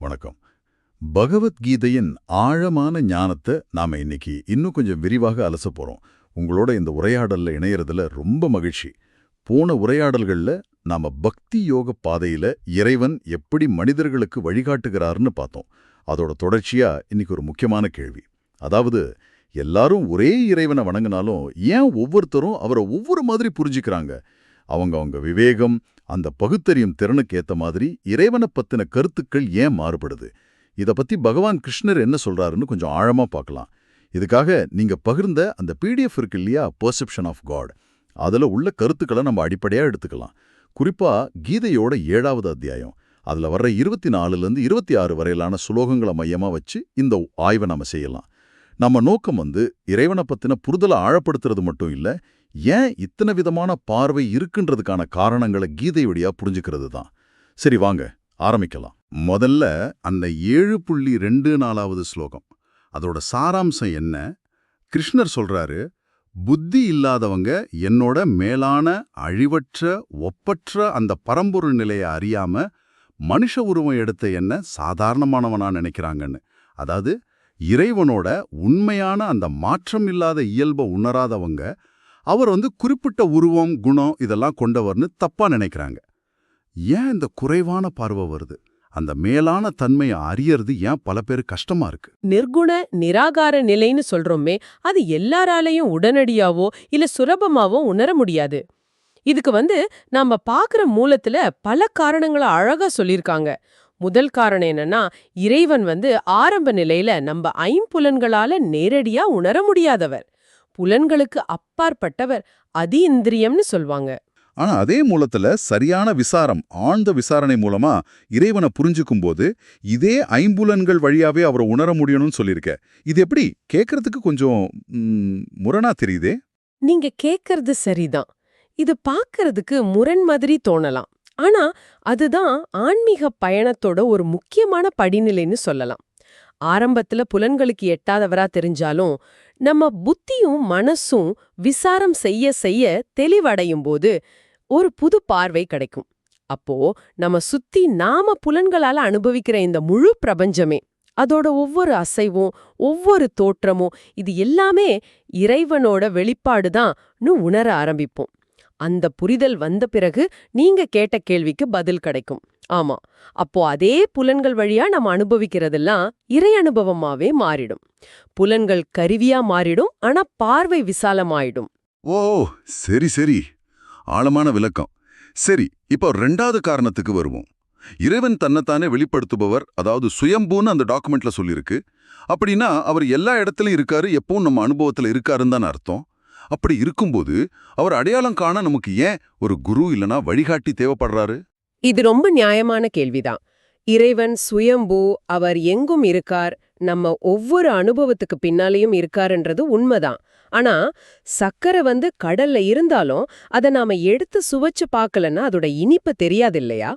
வணக்கம். பகவத்கீதையின் ஆழமான ஞானத்தை நாம இன்னைக்கு இன்னும் கொஞ்சம் விரிவாக அலச போறோம். உங்களோட இந்த உரையாடல்ல இணையறதுல ரொம்ப மகிழ்ச்சி. போன உரையாடல்கள்ல நாம பக்தி யோக பாதையில இறைவன் எப்படி மனிதர்களுக்கு வழிகாட்டுகிறாருன்னு பார்த்தோம். அதோட தொடர்ச்சியா இன்னைக்கு ஒரு முக்கியமான கேள்வி. அதாவது எல்லாரும் ஒரே இறைவனை வணங்கினாலும் ஏன் ஒவ்வொருத்தரும் அவரை ஒவ்வொரு மாதிரி புரிஞ்சுக்கிறாங்க? அவங்க அவங்க விவேகம் அந்த பகுத்தறியும் திறனுக்கு ஏத்த மாதிரி இறைவனை பத்தின கருத்துக்கள் ஏன் மாறுபடுது? இத பத்தி பகவான் கிருஷ்ணர் என்ன சொல்றாருன்னு கொஞ்சம் ஆழமா பார்க்கலாம் இதுக்காக நீங்க பகிர்ந்த அந்த பிடிஎஃப் இருக்கு இல்லையா? பர்செப்ஷன் ஆஃப் காட் அதுல உள்ள கருத்துக்களை நம்ம அடிப்படையா எடுத்துக்கலாம். குறிப்பா கீதையோட ஏழாவது அத்தியாயம். அதுல வர்ற இருபத்தி நாலுல இருந்து இருபத்தி ஆறு வரையிலான சுலோகங்களை மையமா வச்சு இந்த ஆய்வை நாம செய்யலாம். நம்ம நோக்கம் வந்து இறைவனை பத்தின புரிதலை ஆழப்படுத்துறது மட்டும் இல்ல ஏன் இத்தனை விதமான பார்வை இருக்குன்றதுக்கான காரணங்களை கீதை வழியா புரிஞ்சுக்கிறது தான் சரி வாங்க ஆரம்பிக்கலாம். முதல்ல அந்த ஏழு புள்ளி ரெண்டு நாலாவது ஸ்லோகம். அதோட சாராம்சம் என்ன? கிருஷ்ணர் சொல்றாரு புத்தி இல்லாதவங்க என்னோட மேலான அழிவற்ற ஒப்பற்ற அந்த பரம்பொருள் நிலையை அறியாம மனுஷ உருவம் எடுத்த என்ன சாதாரணமானவனா நினைக்கிறாங்கன்னு. அதாவது இறைவனோட உண்மையான அந்த மாற்றம் இல்லாத இயல்பை உணராதவங்க அவர் வந்து குறிப்பிட்ட உருவம் குணம் இதெல்லாம் கொண்டவர்னு தப்பா நினைக்கிறாங்க. ஏன் இந்த குறைவான பார்வை வருது? அந்த மேலான தன்மையை அறியறது ஏன் பல பேர் கஷ்டமா இருக்கு? நிர்குண நிராகார நிலைன்னு சொல்றோமே அது எல்லாராலையும் உடனடியாவோ இல்ல சுலபமாவோ உணர முடியாது. இதுக்கு வந்து நாம பாக்குற மூலத்துல பல காரணங்களை அழகா சொல்லியிருக்காங்க. முதல் காரணம் என்னன்னா இறைவன் வந்து ஆரம்ப நிலையில நம்ம ஐம்புலன்களால நேரடியா உணர முடியாதவர். புலன்களுக்கு அப்பாற்பட்டவர் அதி இந்திரியம்னு சொல்வாங்க. ஆனா அதே மூலத்துல சரியான விசாரம் ஆழ்ந்த விசாரணை மூலமா இறைவனை புரிஞ்சுக்கும் போது இதே ஐம்புலன்கள் வழியாவே அவரை உணர முடியணும்னு சொல்லியிருக்க. இது எப்படி? கேட்கறதுக்கு கொஞ்சம் முரணா தெரியுதே? நீங்க கேக்கறது சரிதான். இது பாக்கறதுக்கு முரண் மாதிரி தோணலாம். ஆனா அதுதான் ஆன்மீக பயணத்தோட ஒரு முக்கியமான படிநிலைன்னு சொல்லலாம். ஆரம்பத்துல புலன்களுக்கு எட்டாதவரா தெரிஞ்சாலும் நம்ம புத்தியும் மனசும் விசாரம் செய்ய செய்ய தெளிவடையும் போது ஒரு புது பார்வை கிடைக்கும். அப்போ நம்ம சுத்தி நாம புலன்களால அனுபவிக்கிற இந்த முழு பிரபஞ்சமே அதோட ஒவ்வொரு அசைவும் ஒவ்வொரு தோற்றமும் இது எல்லாமே இறைவனோட வெளிப்பாடுதான்னு உணர ஆரம்பிப்போம். அந்த புரிதல் வந்த பிறகு நீங்க கேட்ட கேள்விக்கு பதில் கிடைக்கும். ஆமா. அப்போ அதே புலன்கள் வழியா நம்ம அனுபவிக்கிறதெல்லாம் இறை அனுபவமாவே மாறிடும். புலன்கள் கருவியா மாறிடும் ஆனா பார்வை விசாலமாயிடும். ஓ சரி சரி. ஆழமான விளக்கம். சரி இப்போ ரெண்டாவது காரணத்துக்கு வருவோம். இறைவன் தன்னைத்தானே வெளிப்படுத்துபவர் அதாவது சுயம்பூன்னு அந்த டாக்குமெண்ட்ல சொல்லியிருக்கு. அப்படின்னா அவர் எல்லா இடத்துலயும் இருக்காரு எப்பவும் நம்ம அனுபவத்துல இருக்காருன்னு தான் அர்த்தம். அப்படி இருக்கும்போது அவர் அடையாளம் காண நமக்கு ஏன் ஒரு குரு இல்லனா வழிகாட்டி தேவைப்படுறாரு? இது ரொம்ப நியாயமான கேள்விதான். இறைவன் சுயம்பு அவர் எங்கும் இருக்கார் நம்ம ஒவ்வொரு அனுபவத்துக்கு பின்னாலேயும் இருக்காருன்றது உண்மைதான். ஆனா சக்கரை வந்து கடல்ல இருந்தாலும் அதை நாம எடுத்து சுவைச்சு பார்க்கலன்னா அதோட இனிப்பு தெரியாது இல்லையா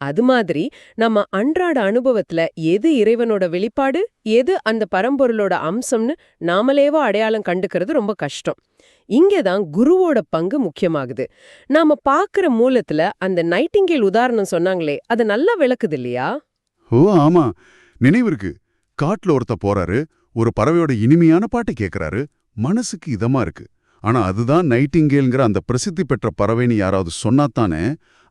அது மாதிரி நம்ம அன்றாட அனுபவத்துல எது இறைவனோட வெளிப்பாடு எது அந்த பரம்பொருளோட அம்சம்னு நாமளேவோ அடையாளம் கண்டுக்கிறது ரொம்ப கஷ்டம். இங்கேதான் குருவோட பங்கு முக்கியமாகுது. நாம பாக்குற மூலத்துல அந்த நைட்டிங்கேல் உதாரணம் சொன்னாங்களே அது நல்லா விளக்குது இல்லையா ஓ ஆமா. நினைவு இருக்கு. காட்டுல ஒருத்த போறாரு ஒரு பறவையோட இனிமையான பாட்டை கேக்குறாரு. மனசுக்கு இதமா இருக்கு. ஆனா அதுதான் நைட்டிங்கேல்ங்கிற அந்த பிரசித்தி பெற்ற பறவைன்னு யாராவது சொன்னாத்தானே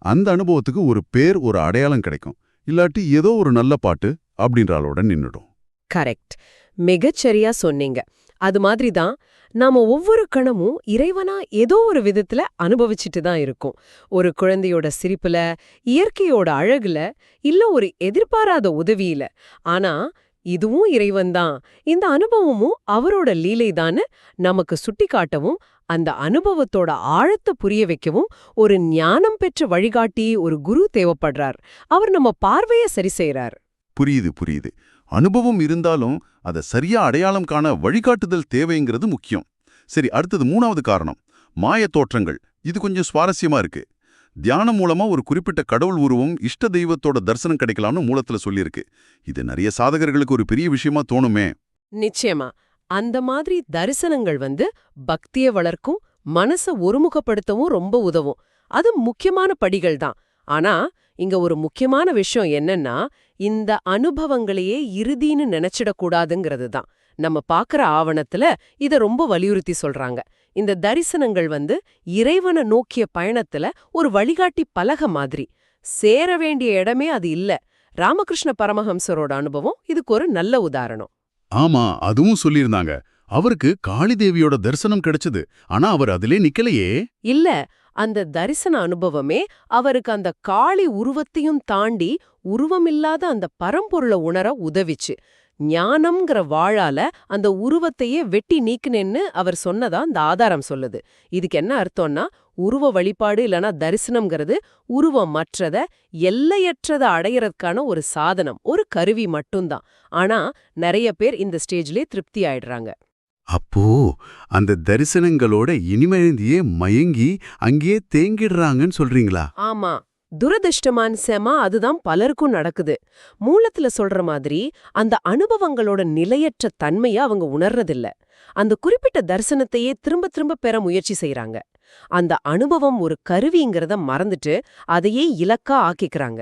அந்த அனுபவத்துக்கு ஒரு பேர் ஒரு அடையாளம் கிடைக்கும். இல்லாட்டி ஏதோ ஒரு நல்ல பாட்டு அப்படின்றாலோட நின்னுடும். கரெக்ட். மிகச்சரியா சொன்னீங்க. அது மாதிரி தான் நாம ஒவ்வொரு கணமும் இறைவனா ஏதோ ஒரு விதத்துல அனுபவிச்சுட்டு தான் இருக்கோம். ஒரு குழந்தையோட சிரிப்புல இயற்கையோட அழகுல இல்ல ஒரு எதிர்பாராத உதவியில. ஆனா இதுவும் இறைவன் தான். இந்த அனுபவமும் அவரோட லீலைதான்னு நமக்கு சுட்டிக்காட்டவும் அந்த அனுபவத்தோட ஆழத்தை புரிய வைக்கவும் ஒரு ஞானம் பெற்ற வழிகாட்டி ஒரு குரு தேவைப்படுறார். அவர் நம்ம பார்வைய சரி செய்றார். புரியுது புரியுது. அனுபவம் இருந்தாலும் அதை சரியா அடையாளம் காண வழிகாட்டுதல் தேவைங்கிறது முக்கியம். சரி அடுத்தது மூணாவது காரணம். மாய தோற்றங்கள். இது கொஞ்சம் சுவாரஸ்யமா இருக்கு. தியானம் மூலமா ஒரு குறிப்பிட்ட கடவுள் உருவம் இஷ்ட தெய்வத்தோட தரிசனம் கிடைக்கலாம்னு மூலத்துல சொல்லியிருக்கு. இது நிறைய சாதகர்களுக்கு ஒரு பெரிய விஷயமா தோணுமே. நிச்சயமா. அந்த மாதிரி தரிசனங்கள் வந்து பக்திய வளர்க்கும் மனச ஒருமுகப்படுத்தவும் ரொம்ப உதவும். அது முக்கியமான படிகள் தான். ஆனா இங்க ஒரு முக்கியமான விஷயம் என்னன்னா இந்த அனுபவங்களையே இறுதின்னு நினைச்சிடக்கூடாதுங்கிறது தான். நம்ம பார்க்குற ஆவணத்துல இத ரொம்ப வலியுறுத்தி சொல்றாங்க. இந்த தரிசனங்கள் வந்து இறைவனை நோக்கிய பயணத்துல ஒரு வழிகாட்டி பலக மாதிரி. சேர வேண்டிய இடமே அது இல்ல. ராமகிருஷ்ண பரமஹம்சரோட அனுபவம் இதுக்கு ஒரு நல்ல உதாரணம். ஆமா அதுவும் சொல்லியிருந்தாங்க. அவருக்கு காளி தேவியோட தரிசனம் கிடைச்சது. ஆனா அவர் அதிலே நிக்கலையே. இல்ல அந்த தரிசன அனுபவமே அவருக்கு அந்த காளி உருவத்தையும் தாண்டி உருவமில்லாத அந்த பரம்பொருளை உணர உதவிச்சு. ஞானம்ங்கிற வாழால அந்த உருவத்தையே வெட்டி நீக்குனேன்னு அவர் சொன்னதா அந்த ஆதாரம் சொல்லுது. இதுக்கு என்ன அர்த்தம்னா உருவ வழிபாடு இல்லனா தரிசனம்ங்கிறது உருவம் மற்றத எல்லையற்றத அடையறதுக்கான ஒரு சாதனம் ஒரு கருவி மட்டும்தான். ஆனா நிறைய பேர் இந்த ஸ்டேஜ்லயே திருப்தி ஆயிடுறாங்க. அப்போ அந்த தரிசனங்களோட இனிமைந்தியே மயங்கி அங்கேயே தேங்கிடுறாங்கன்னு சொல்றீங்களா? ஆமா. துரதிருஷ்டமான செமா அதுதான் பலருக்கும் நடக்குது. மூலத்துல சொல்ற மாதிரி அந்த அனுபவங்களோட நிலையற்ற தன்மைய அவங்க உணர்றதில்ல. அந்த குறிப்பிட்ட தரிசனத்தையே திரும்ப திரும்ப பெற முயற்சி செய்றாங்க. அந்த அனுபவம் ஒரு கருவிங்கிறத மறந்துட்டு அதையே இலக்கா ஆக்கிக்கிறாங்க.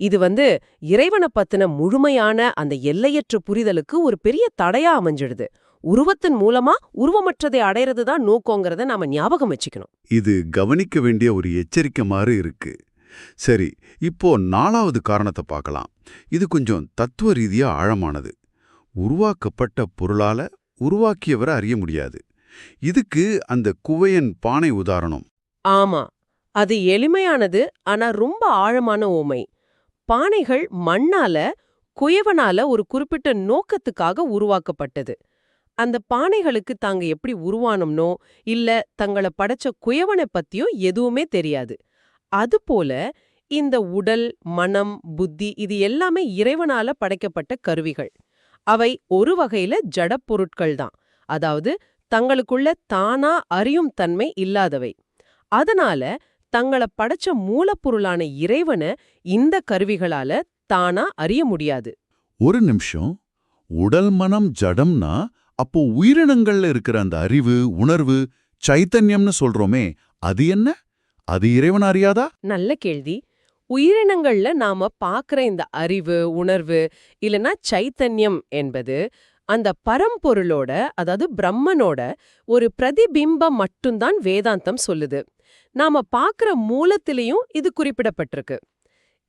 இது வந்து இறைவனை பத்தின முழுமையான அந்த எல்லையற்ற புரிதலுக்கு ஒரு பெரிய தடையா அமைஞ்சிடுது. உருவத்தின் மூலமா உருவமற்றதை அடையிறது தான் நோக்கங்கிறத நாம ஞாபகம் வச்சுக்கணும். இது கவனிக்க வேண்டிய ஒரு எச்சரிக்கை மாதிரி இருக்கு. சரி இப்போ நாலாவது காரணத்தை பார்க்கலாம் இது கொஞ்சம் தத்துவ ரீதியா ஆழமானது. உருவாக்கப்பட்ட பொருளால உருவாக்கியவரை அறிய முடியாது. இதுக்கு அந்த குவையன் பானை உதாரணம். ஆமா அது எளிமையானது ஆனா ரொம்ப ஆழமான ஓமை. பானைகள் மண்ணால குயவனால ஒரு குறிப்பிட்ட நோக்கத்துக்காக உருவாக்கப்பட்டது. அந்த பானைகளுக்கு தாங்க எப்படி உருவானோம்னோ இல்ல தங்கள படைச்ச குயவனை பத்தியோ எதுவுமே தெரியாது. அதுபோல இந்த உடல் மனம் புத்தி இது எல்லாமே இறைவனால படைக்கப்பட்ட கருவிகள். அவை ஒரு வகையில ஜடப் பொருட்கள் தான் அதாவது தங்களுக்குள்ள தானா அறியும் தன்மை இல்லாதவை. அதனால தங்கள படைச்ச மூலப்பொருளான இறைவனை இந்த கருவிகளால தானா அறிய முடியாது. ஒரு நிமிஷம். உடல் மனம் ஜடம்னா அப்போ உயிரினங்கள்ல இருக்கிற அந்த அறிவு உணர்வு சைத்தன்யம்னு சொல்றோமே அது என்ன? அது இறைவன் அறியாதா? நல்ல கேள்வி. உயிரினங்கள்ல நாம பாக்குற இந்த அறிவு உணர்வு இல்லனா சைத்தன்யம் என்பது அந்த பரம்பொருளோட அதாவது பிரம்மனோட ஒரு பிரதிபிம்பம் மட்டும்தான் வேதாந்தம் சொல்லுது. நாம பாக்குற மூலத்திலையும் இது குறிப்பிடப்பட்டிருக்கு.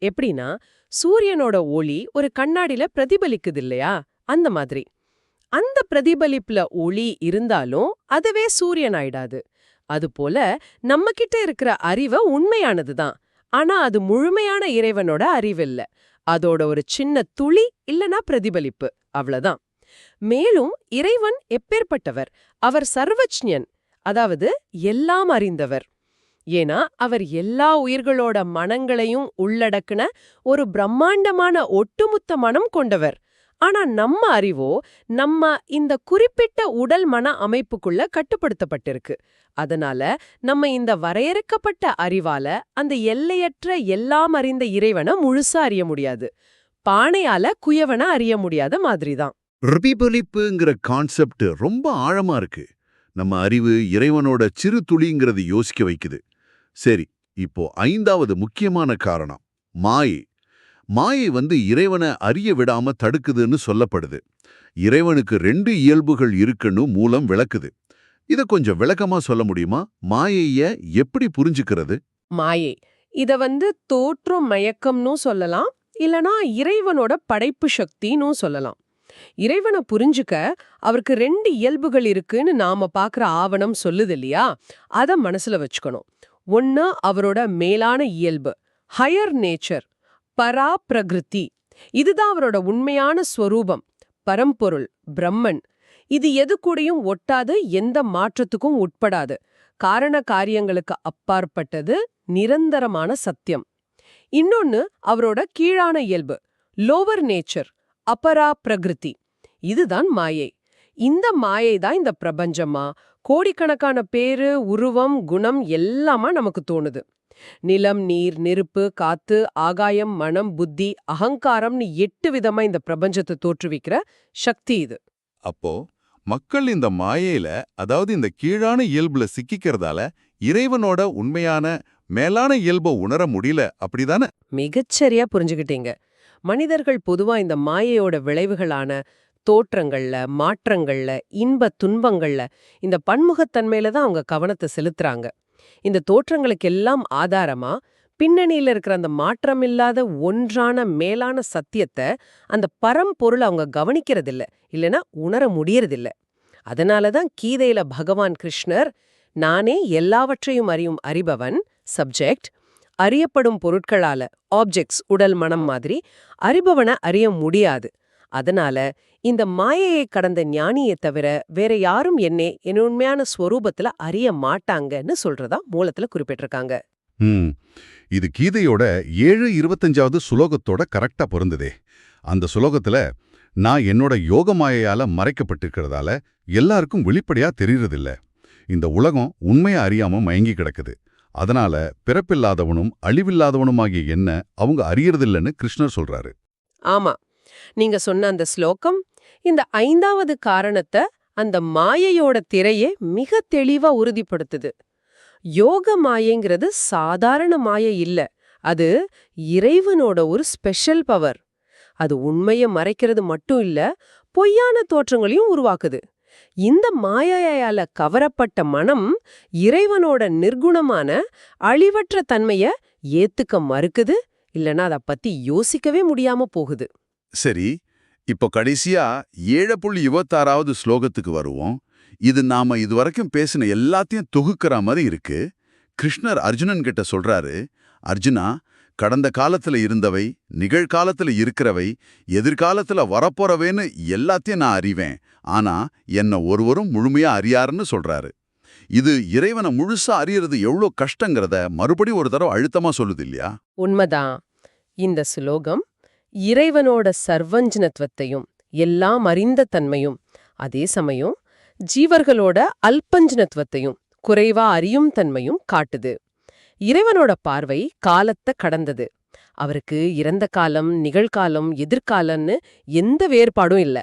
எப்படின்னா சூரியனோட ஒளி ஒரு கண்ணாடில பிரதிபலிக்குது இல்லையா? அந்த மாதிரி. அந்த பிரதிபலிப்புல ஒளி இருந்தாலும் அதுவே சூரியன் ஆயிடாது. அதுபோல நம்மகிட்ட இருக்கிற உண்மையானது உண்மையானதுதான் ஆனா அது முழுமையான இறைவனோட அறிவில்லை அதோட ஒரு சின்ன துளி இல்லனா பிரதிபலிப்பு. அவ்வளவுதான். மேலும் இறைவன் எப்பேற்பட்டவர்? அவர் சர்வஜ்ஞன் அதாவது எல்லாம் அறிந்தவர். ஏன்னா அவர் எல்லா உயிர்களோட மனங்களையும் உள்ளடக்குன ஒரு பிரம்மாண்டமான ஒட்டுமொத்த மனம் கொண்டவர். ஆனா நம்ம அறிவோ நம்ம இந்த குறிப்பிட்ட உடல் மன அமைப்புக்குள்ள கட்டுப்படுத்தப்பட்டிருக்கு. அதனால நம்ம இந்த வரையறுக்கப்பட்ட அறிவால அந்த எல்லையற்ற எல்லாம் அறிந்த இறைவனை முழுசா அறிய முடியாது. பானையால குயவனை அறிய முடியாத மாதிரிதான். பிரதிபலிப்புங்கிற கான்செப்ட் ரொம்ப ஆழமா இருக்கு. நம்ம அறிவு இறைவனோட சிறு துளிங்கிறது யோசிக்க வைக்குது. சரி இப்போ ஐந்தாவது முக்கியமான காரணம் மாயை. மாயை வந்து இறைவனை அறிய விடாம தடுக்குதுன்னு சொல்லப்படுது. இறைவனுக்கு ரெண்டு இயல்புகள் இருக்குன்னு மூலம் விளக்குது. இத கொஞ்சம் விளக்கமா சொல்ல முடியுமா? மாயைய எப்படி புரிஞ்சுக்கிறது? மாயை. இத வந்து தோற்றம் மயக்கம்னு சொல்லலாம். இல்லனா இறைவனோட படைப்பு சக்தின்னு சொல்லலாம். இறைவனை புரிஞ்சுக்க அவருக்கு ரெண்டு இயல்புகள் இருக்குன்னு நாம பாக்குற ஆவணம் சொல்லுது இல்லையா? அத மனசுல வச்சுக்கணும். ஒன்னு அவரோட மேலான இயல்பு ஹையர் நேச்சர் பரா பிரகிருதி இதுதான் அவரோட உண்மையான ஸ்வரூபம் பரம்பொருள் பிரம்மன். இது எது கூடயும் ஒட்டாது எந்த மாற்றத்துக்கும் உட்படாது. காரண காரியங்களுக்கு அப்பாற்பட்டது நிரந்தரமான சத்தியம். இன்னொன்னு அவரோட கீழான இயல்பு லோவர் நேச்சர் அபரா பிரகிருதி. இதுதான் மாயை. இந்த மாயை தான் இந்த பிரபஞ்சமா? கோடிக்கணக்கான பேரு உருவம் குணம் எல்லாமா நமக்கு தோணுது. நிலம் நீர் நெருப்பு காத்து ஆகாயம் மனம் புத்தி அகங்காரம்னு எட்டு விதமா இந்த பிரபஞ்சத்தை தோற்றுவிக்கிற சக்தி இது. அப்போ மக்கள் இந்த மாயையில அதாவது இந்த கீழான இயல்புல சிக்கிக்கிறதால இறைவனோட உண்மையான மேலான இயல்பை உணர முடியல அப்படிதானே? மிகச்சரியா புரிஞ்சுக்கிட்டீங்க. மனிதர்கள் பொதுவா இந்த மாயையோட விளைவுகளான தோற்றங்கள்ல மாற்றங்கள்ல இன்ப துன்பங்கள்ல இந்த பன்முகத்தன்மையில தான் அவங்க கவனத்தை செலுத்துறாங்க. இந்த தோற்றங்களுக்கெல்லாம் ஆதாரமா பின்னணியில் இருக்கிற அந்த மாற்றமில்லாத ஒன்றான மேலான சத்தியத்தை அந்த பரம்பொருள் அவங்க கவனிக்கிறதில்ல. இல்லனா உணர முடியறதில்ல. அதனால தான் கீதையில பகவான் கிருஷ்ணர் நானே எல்லாவற்றையும் அறியும் அறிபவன் சப்ஜெக்ட் அறியப்படும் பொருட்களால ஆப்ஜெக்ட்ஸ் உடல் மனம் மாதிரி அறிபவனை அறிய முடியாது. அதனால இந்த மாயையை கடந்த ஞானியை தவிர வேற யாரும் என்னே என் உண்மையான ஸ்வரூபத்துல அறிய மாட்டாங்கன்னு சொல்றதா மூலத்துல குறிப்பிட்டிருக்காங்க. இது கீதையோட ஏழு இருபத்தஞ்சாவது சுலோகத்தோட கரெக்டா பொருந்ததே. அந்த சுலோகத்துல நான் என்னோட யோக மாயையால மறைக்கப்பட்டிருக்கிறதால எல்லாருக்கும் வெளிப்படையா தெரியறதில்ல. இந்த உலகம் உண்மையை அறியாம மயங்கி கிடக்குது. அதனால பிறப்பில்லாதவனும் அழிவில்லாதவனுமாகிய என்ன அவங்க அறியறதில்லைன்னு கிருஷ்ணர் சொல்றாரு. ஆமா. நீங்க சொன்ன அந்த ஸ்லோகம் இந்த ஐந்தாவது காரணத்தை அந்த மாயையோட திரையே மிக தெளிவா உறுதிப்படுத்துது. யோக மாயைங்கிறது சாதாரண மாயை இல்ல. அது இறைவனோட ஒரு ஸ்பெஷல் பவர். அது உண்மையை மறைக்கிறது மட்டும் இல்ல பொய்யான தோற்றங்களையும் உருவாக்குது. இந்த மாயையால கவரப்பட்ட மனம் இறைவனோட நிர்குணமான அழிவற்ற தன்மைய ஏத்துக்க மறுக்குது இல்லனா அத பத்தி யோசிக்கவே முடியாம போகுது. சரி இப்போ கடைசியா ஏழு புள்ளி இருபத்தாறாவது ஸ்லோகத்துக்கு வருவோம். இது நாம இதுவரைக்கும் பேசின எல்லாத்தையும் தொகுக்கிற மாதிரி இருக்கு. கிருஷ்ணர் அர்ஜுனன் கிட்ட சொல்றாரு அர்ஜுனா கடந்த காலத்துல இருந்தவை நிகழ்காலத்துல இருக்கிறவை எதிர்காலத்துல வரப்போறவேன்னு எல்லாத்தையும் நான் அறிவேன். ஆனா என்ன ஒருவரும் முழுமையா அறியாருன்னு சொல்றாரு. இது இறைவனை முழுசா அறியறது எவ்வளோ கஷ்டங்கிறத மறுபடியும் ஒரு தடவை அழுத்தமா சொல்லுது இல்லையா? உண்மைதான். இந்த சுலோகம் இறைவனோட சர்வஞ்சனத்துவத்தையும் எல்லாம் அறிந்த தன்மையும் அதே சமயம் ஜீவர்களோட அல்பஞ்சனத்துவத்தையும் குறைவா அறியும் தன்மையும் காட்டுது. இறைவனோட பார்வை காலத்தை கடந்தது. அவருக்கு இறந்த காலம் நிகழ்காலம் எதிர்காலம்னு எந்த வேறுபாடும் இல்ல.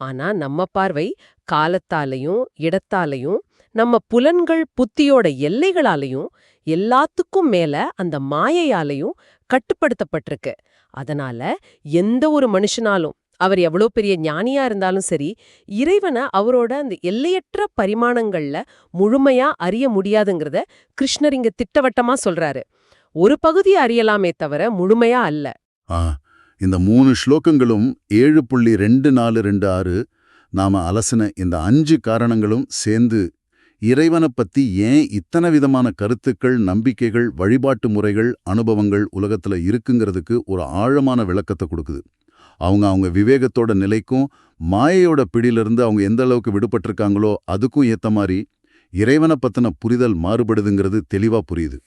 ஆனா நம்ம பார்வை காலத்தாலையும் இடத்தாலையும் நம்ம புலன்கள் புத்தியோட எல்லைகளாலையும் எல்லாத்துக்கும் மேல அந்த மாயையாலையும் கட்டுப்படுத்தப்பட்டிருக்கு. அதனால எந்த ஒரு மனுஷனாலும் அவர் எவ்வளோ பெரிய ஞானியா இருந்தாலும் சரி இறைவனை அவரோட அந்த எல்லையற்ற பரிமாணங்கள்ல முழுமையா அறிய முடியாதுங்கிறத கிருஷ்ணர் இங்க திட்டவட்டமா சொல்றாரு. ஒரு பகுதி அறியலாமே தவிர முழுமையா அல்ல. ஆ இந்த மூணு ஸ்லோகங்களும் ஏழு புள்ளி ரெண்டு நாலு ரெண்டு ஆறு நாம அலசின இந்த அஞ்சு காரணங்களும் சேர்ந்து இறைவனை பத்தி ஏன் இத்தனை விதமான கருத்துக்கள் நம்பிக்கைகள் வழிபாட்டு முறைகள் அனுபவங்கள் உலகத்துல இருக்குங்கிறதுக்கு ஒரு ஆழமான விளக்கத்தை கொடுக்குது. அவங்க அவங்க விவேகத்தோட நிலைக்கும் மாயையோட பிடியிலிருந்து அவங்க எந்த அளவுக்கு விடுபட்டிருக்காங்களோ அதுக்கும் ஏத்த மாதிரி இறைவனை பத்தின புரிதல் மாறுபடுதுங்கிறது தெளிவா புரியுது.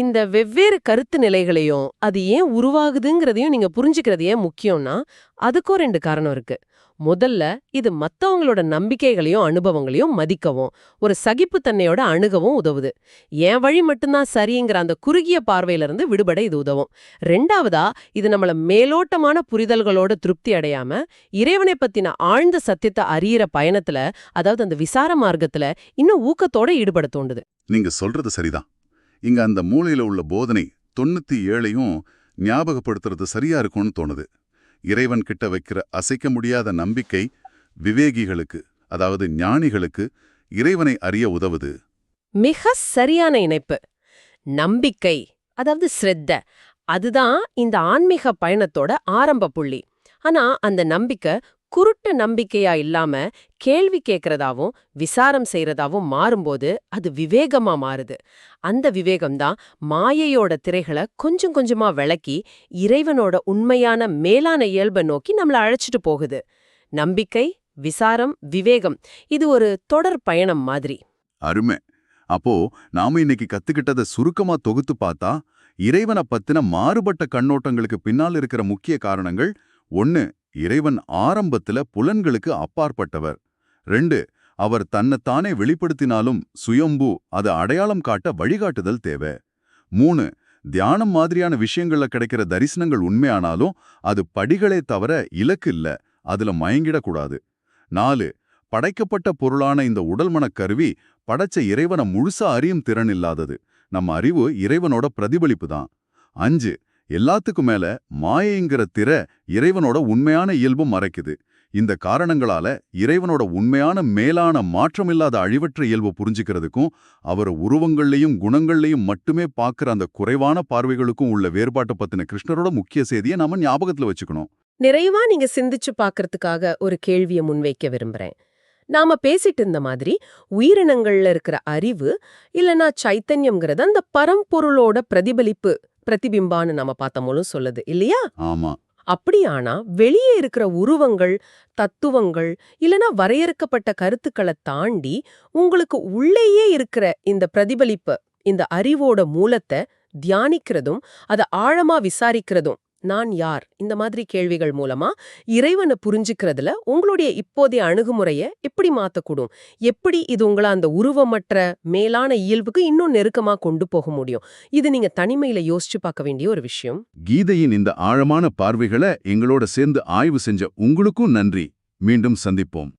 இந்த வெவ்வேறு கருத்து நிலைகளையும் அது ஏன் உருவாகுதுங்கிறதையும் நீங்க புரிஞ்சுக்கிறது ஏன் முக்கியம்னா அதுக்கும் ரெண்டு காரணம் இருக்கு. முதல்ல இது மத்தவங்களோட நம்பிக்கைகளையும் அனுபவங்களையும் மதிக்கவும் ஒரு சகிப்புத்தன்மையோட அணுகவும் உதவுது. என் வழி மட்டும்தான் சரிங்கிற அந்த குறுகிய பார்வையிலிருந்து விடுபட இது உதவும். ரெண்டாவதா இது நம்மள மேலோட்டமான புரிதல்களோட திருப்தி அடையாம இறைவனை பத்தின ஆழ்ந்த சத்தியத்தை அறியிற பயணத்துல அதாவது அந்த விசார மார்க்கத்துல இன்னும் ஊக்கத்தோட ஈடுபட தோண்டுது. நீங்க சொல்றது சரிதான். இங்க அந்த மூலையில உள்ள போதனை தொண்ணூத்தி ஏழையும் ஞாபகப்படுத்துறது சரியா இருக்கும்னு தோணுது. இறைவன் கிட்ட வைக்கிற அசைக்க முடியாத நம்பிக்கை விவேகிகளுக்கு அதாவது ஞானிகளுக்கு இறைவனை அறிய உதவுது. மிக சரியான இணைப்பு. நம்பிக்கை அதாவது ஸ்ரத்த அதுதான் இந்த ஆன்மீக பயணத்தோட ஆரம்ப புள்ளி. ஆனா அந்த நம்பிக்கை குருட்டு நம்பிக்கையா இல்லாம கேள்வி கேட்கறதாவும் விசாரம் செய்யறதாவும் மாறும்போது அது விவேகமா மாறுது. அந்த விவேகம்தான் மாயையோட திரைகளை கொஞ்சம் கொஞ்சமா விளக்கி இறைவனோட உண்மையான மேலான இயல்பை நோக்கி நம்மள அழைச்சிட்டு போகுது. நம்பிக்கை விசாரம் விவேகம் இது ஒரு தொடர் பயணம் மாதிரி. அருமை. அப்போ நாம இன்னைக்கு கத்துக்கிட்டதை சுருக்கமா தொகுத்து பார்த்தா இறைவனை பத்தின மாறுபட்ட கண்ணோட்டங்களுக்கு பின்னால் இருக்கிற முக்கிய காரணங்கள் ஒன்னு இறைவன் ஆரம்பத்துல புலன்களுக்கு அப்பாற்பட்டவர். ரெண்டு அவர் தன்னைத்தானே வெளிப்படுத்தினாலும் சுயம்பு அது அடையாளம் காட்ட வழிகாட்டுதல் தேவை. மூணு தியானம் மாதிரியான விஷயங்கள்ல கிடைக்கிற தரிசனங்கள் உண்மையானாலும் அது படிகளே தவிர இலக்கு இல்ல அதுல மயங்கிடக்கூடாது. நாலு படைக்கப்பட்ட பொருளான இந்த உடல்மனக் கருவி படைச்ச இறைவனை முழுசா அறியும் திறன் இல்லாதது. நம்ம அறிவு இறைவனோட பிரதிபலிப்பு தான். அஞ்சு எல்லாத்துக்கும் மேல மாயைங்கிற திரை இறைவனோட உண்மையான இயல்பும் மறைக்குது. இந்த காரணங்களால இறைவனோட உண்மையான மேலான மாற்றமில்லாத அழிவற்ற இயல்பு புரிஞ்சுக்கிறதுக்கும் அவர் உருவங்கள்லையும் குணங்கள்லையும் மட்டுமே பார்க்குற அந்த குறைவான பார்வைகளுக்கும் உள்ள வேறுபாட்டை பத்தின கிருஷ்ணரோட முக்கிய செய்தியை நாம ஞாபகத்துல வச்சுக்கணும். நிறைவா நீங்க சிந்திச்சு பார்க்கறதுக்காக ஒரு கேள்வியை முன்வைக்க விரும்புறேன். நாம பேசிட்டு இருந்த மாதிரி உயிரினங்கள்ல இருக்கிற அறிவு இல்லனா சைத்தன்யம்ங்கிறது அந்த பரம்பொருளோட பிரதிபலிப்பு பிரதிபிம்பான்னு நம்ம பார்த்தோம்னு சொல்லுது இல்லையா? ஆமா. அப்படியானா வெளியே இருக்கிற உருவங்கள் தத்துவங்கள் இல்லனா வரையறுக்கப்பட்ட கருத்துக்களை தாண்டி உங்களுக்கு உள்ளேயே இருக்கிற இந்த பிரதிபலிப்பு இந்த அறிவோட மூலத்தை தியானிக்கிறதும் அதை ஆழமா விசாரிக்கிறதும் நான் யார்? இந்த மாதிரி கேள்விகள் மூலமா இறைவனை புரிஞ்சுக்கிறதுல உங்களுடைய இப்போதைய அணுகுமுறைய எப்படி மாத்தக்கூடும்? எப்படி இது உங்களை அந்த உருவமற்ற மேலான இயல்புக்கு இன்னும் நெருக்கமா கொண்டு போக முடியும்? இது நீங்க தனிமையில யோசிச்சு பார்க்க வேண்டிய ஒரு விஷயம். கீதையின் இந்த ஆழமான பார்வைகளை எங்களோட சேர்ந்து ஆய்வு செஞ்ச உங்களுக்கும் நன்றி. மீண்டும் சந்திப்போம்.